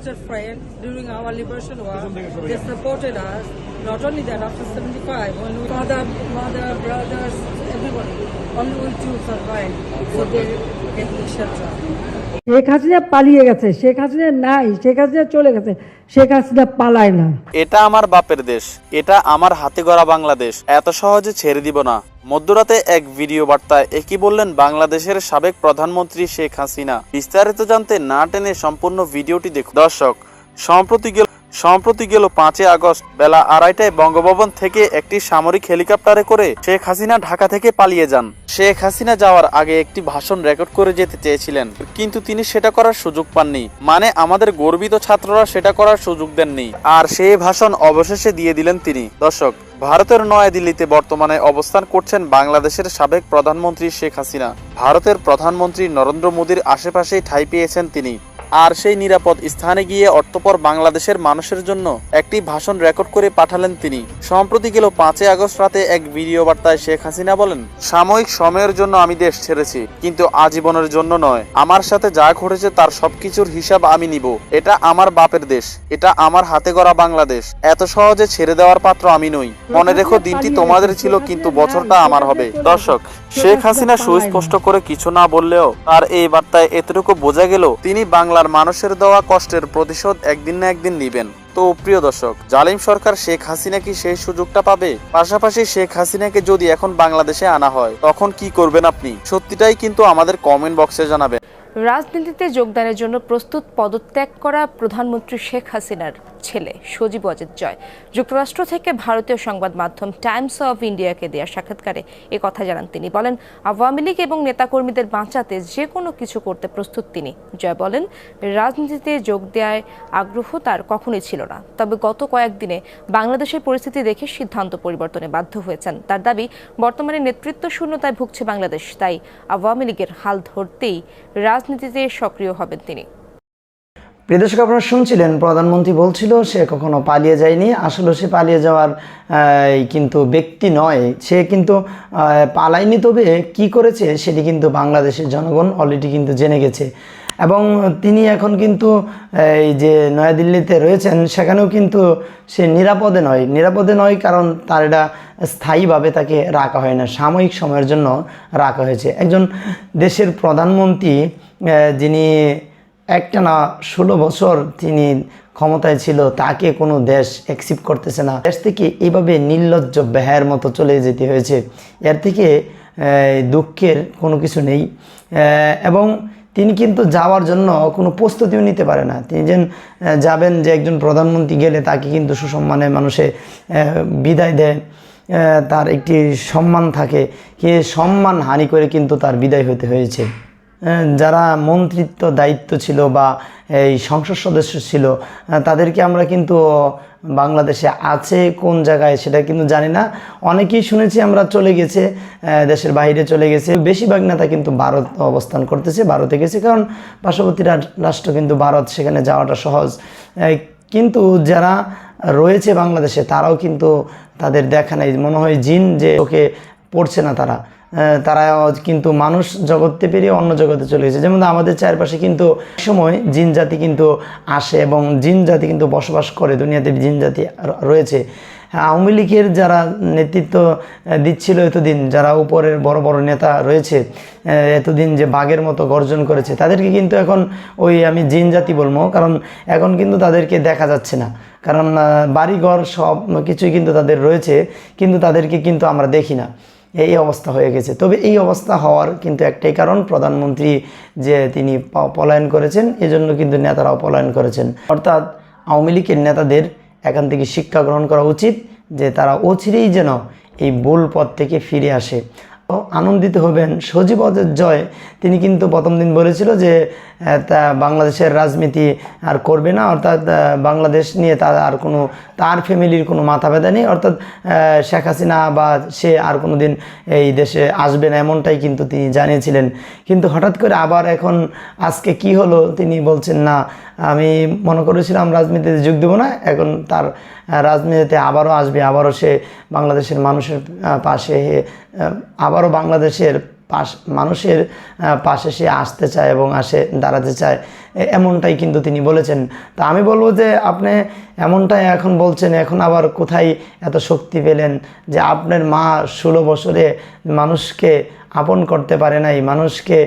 friend during our liberation war. They supported us. Not only that, after 75, when we, father, mother, brothers, everybody, only we two survived. So they get the shelter. Sheikh Hasina পালিয়ে গেছে শেখ হাসিনা নাই শেখ হাসিনা চলে গেছে শেখ হাসিনা পালায় না এটা আমার বাপের দেশ এটা আমার হাতে গড়া বাংলাদেশ এত সহজে ছেড়ে দিব না মধ্যরাতে এক ভিডিও বার্তায় একই বললেন বাংলাদেশের সাবেক প্রধানমন্ত্রী শেখ হাসিনা। বিস্তারিত জানতে না টেনে সম্পূর্ণ ভিডিওটি দেখুন। দর্শক, সম্প্রতি গেল সম্প্রতি গেল পাঁচই আগস্ট বেলা আড়াইটায় বঙ্গভবন থেকে একটি সামরিক হেলিকপ্টারে করে শেখ হাসিনা ঢাকা থেকে পালিয়ে যান। শেখ হাসিনা যাওয়ার আগে একটি ভাষণ রেকর্ড করে যেতে চেয়েছিলেন, কিন্তু তিনি সেটা করার সুযোগ পাননি। মানে আমাদের গর্বিত ছাত্ররা সেটা করার সুযোগ দেননি। আর সেই ভাষণ অবশেষে দিয়ে দিলেন তিনি। দর্শক, ভারতের নয়াদিল্লিতে বর্তমানে অবস্থান করছেন বাংলাদেশের সাবেক প্রধানমন্ত্রী শেখ হাসিনা। ভারতের প্রধানমন্ত্রী নরেন্দ্র মোদীর আশেপাশেই ঠাঁই পেয়েছেন তিনি। আর সেই নিরাপদ স্থানে গিয়ে অর্থপর বাংলাদেশের মানুষের জন্য একটি ভাষণ রেকর্ড করে পাঠালেন তিনি। সম্প্রতি গেল পাঁচই আগস্ট রাতে এক ভিডিও বার্তায় শেখ হাসিনা বলেন, সাময়িক সময়ের জন্য আমি দেশ ছেড়েছি, কিন্তু আজীবনের জন্য নয়। আমার সাথে যা ঘটেছে তার সবকিছুর হিসাব আমি নিব। এটা আমার বাপের দেশ, এটা আমার হাতে গড়া বাংলাদেশ। এত সহজে ছেড়ে দেওয়ার পাত্র আমি নই। মনে রেখো দিনটি তোমাদের ছিল, কিন্তু বছরটা আমার হবে। দর্শক শেখ হাসিনা সুস্পষ্ট করে কিছু না বললেও তার এই বার্তায় এতটুকু বোঝা গেল তিনি বাংলার মানুষের দেওয়া কষ্টের প্রতিশোধ একদিন না একদিন নিবেন। তো প্রিয় দর্শক জালিম সরকার শেখ হাসিনা কি সেই সুযোগটা পাবে? পাশাপাশি শেখ হাসিনাকে যদি এখন বাংলাদেশে আনা হয় তখন কি করবেন আপনি? সত্যিটাই কিন্তু আমাদের কমেন্ট বক্সে জানাবেন। রাজনীতিতে যোগদানের জন্য প্রস্তুত পদত্যাগ করা প্রধানমন্ত্রী শেখ হাসিনার ছেলে সজীব অজিত জয়। যুক্তরাষ্ট্র থেকে ভারতীয় সংবাদ মাধ্যম টাইমস অফ ইন্ডিয়াকে দেওয়া সাক্ষাৎকারে এ কথা জানান তিনি। বলেন, আওয়ামী লীগ এবং নেতাকর্মীদের বাঁচাতে যে কোনো কিছু করতে প্রস্তুত তিনি। জয় বলেন, রাজনীতিতে যোগ দেওয়ায় আগ্রহ তার কখনোই ছিল না। তবে গত কয়েকদিনে বাংলাদেশের পরিস্থিতি দেখে সিদ্ধান্ত পরিবর্তনে বাধ্য হয়েছেন। তার দাবি, বর্তমানে নেতৃত্ব শূন্যতায় ভুগছে বাংলাদেশ, তাই আওয়ামী লীগের হাল ধরতেই রাজনীতিতে সক্রিয় হবেন তিনি। প্রিয় আপনারা শুনছিলেন? প্রধানমন্ত্রী বলছিল সে কখনো পালিয়ে যায়নি। আসলে সে পালিয়ে যাওয়ার কিন্তু ব্যক্তি নয়। সে কিন্তু পালায়নি তবে কি করেছে সেটি কিন্তু বাংলাদেশের জনগণ অলরেডি কিন্তু জেনে গেছে। এবং তিনি এখন কিন্তু, এই যে নয়াদিল্লিতে রয়েছেন, সেখানেও কিন্তু সে নিরাপদে নয়। নিরাপদে নয় কারণ তার এটা স্থায়ীভাবে তাকে রাখা হয় না। সাময়িক সময়ের জন্য রাখা হয়েছে। একজন দেশের প্রধানমন্ত্রী যিনি একটানা ষোলো বছর তিনি ক্ষমতায় ছিল, তাকে কোনো দেশ অ্যাকসেপ্ট করতেছে না। দেশ থেকে এইভাবে নির্লজ্জ ব্যয়ের মতো চলে যেতে হয়েছে। এর থেকে দুঃখের কোনো কিছু নেই। এবং তিনি কিন্তু যাওয়ার জন্য কোনো প্রস্তুতিও নিতে পারে না। তিনি যেন যাবেন যে একজন প্রধানমন্ত্রী গেলে তাকে কিন্তু সুসম্মানে মানুষে বিদায় দেয় তার একটি সম্মান থাকে। কে সম্মান হানি করে কিন্তু তার বিদায় হতে হয়েছে। যারা মন্ত্রিত্ব দায়িত্ব ছিল বা এই সংসদ সদস্য ছিল তাদেরকে আমরা কিন্তু বাংলাদেশে আছে কোন জায়গায় সেটা কিন্তু জানি না। অনেকেই শুনেছি আমরা চলে গেছে দেশের বাইরে চলে গেছে। বেশিরভাগ নেতা কিন্তু ভারত অবস্থান করতেছে, ভারতে গেছে। কারণ পার্শ্ববর্তী রাষ্ট্র কিন্তু ভারত, সেখানে যাওয়াটা সহজ। কিন্তু যারা রয়েছে বাংলাদেশে, তারাও কিন্তু তাদের দেখা নেই। মনে হয় জিন যে ওকে পড়ছে না তারা। তারা কিন্তু মানুষ জগতে পেরিয়ে অন্য জগতে চলে গেছে। যেমন আমাদের চারপাশে কিন্তু সময় জিন জাতি কিন্তু আসে এবং জিন জাতি কিন্তু বসবাস করে, দুনিয়াতে জিন জাতি রয়েছে। আওয়ামী লীগের যারা নেতৃত্ব দিচ্ছিল এতদিন, যারা উপরের বড় বড় নেতা রয়েছে এতদিন যে বাঘের মতো গর্জন করেছে, তাদেরকে কিন্তু এখন ওই আমি জিন জাতি বলব, কারণ এখন কিন্তু তাদেরকে দেখা যাচ্ছে না। কারণ বাড়িঘর সব কিছুই কিন্তু তাদের রয়েছে, কিন্তু তাদেরকে কিন্তু আমরা দেখি না। এই অবস্থা হয়ে গেছে। তবে এই অবস্থা হওয়ার কিন্তু একটাই কারণ, প্রধানমন্ত্রী যে তিনি পলায়ন করেছেন, এজন্য কিন্তু নেতারাও পলায়ন করেছেন। অর্থাৎ আওয়ামী লীগের নেতাদের এখান থেকে শিক্ষা গ্রহণ করা উচিত যে তারা অচিরেই যেন এই ভুল পথ থেকে ফিরে আসে। আনন্দিত হবেন। সজীব অজয় জয় তিনি কিন্তু প্রথম দিন বলেছিল যে তা বাংলাদেশের রাজনীতি আর করবে না অর্থাৎ বাংলাদেশ নিয়ে তার আর কোনো তার ফ্যামিলির কোনো মাথা ব্যথা নেই অর্থাৎ শেখ হাসিনা বা সে আর কোনো দিন এই দেশে আসবে না এমনটাই কিন্তু তিনি জানিয়েছিলেন। কিন্তু হঠাৎ করে আবার এখন আজকে কি হলো তিনি বলছেন না আমি মনে করেছিলাম রাজনীতিতে যোগ দেবো না এখন তার রাজনীতিতে আবারও আসবে আবারও সে বাংলাদেশের মানুষের পাশে আহ, আবারও বাংলাদেশের পাশ, মানুষের পাশে সে আসতে চায় এবং আসে, দাঁড়াতে চায়। এমনটাই কিন্তু তিনি বলেছেন। তা আমি বলব যে আপনি এমনটাই এখন বলছেন, এখন আবার কোথায় এত শক্তি পেলেন যে আপনার মা ষোলো বছরে মানুষকে আপন করতে পারে নাই, মানুষকে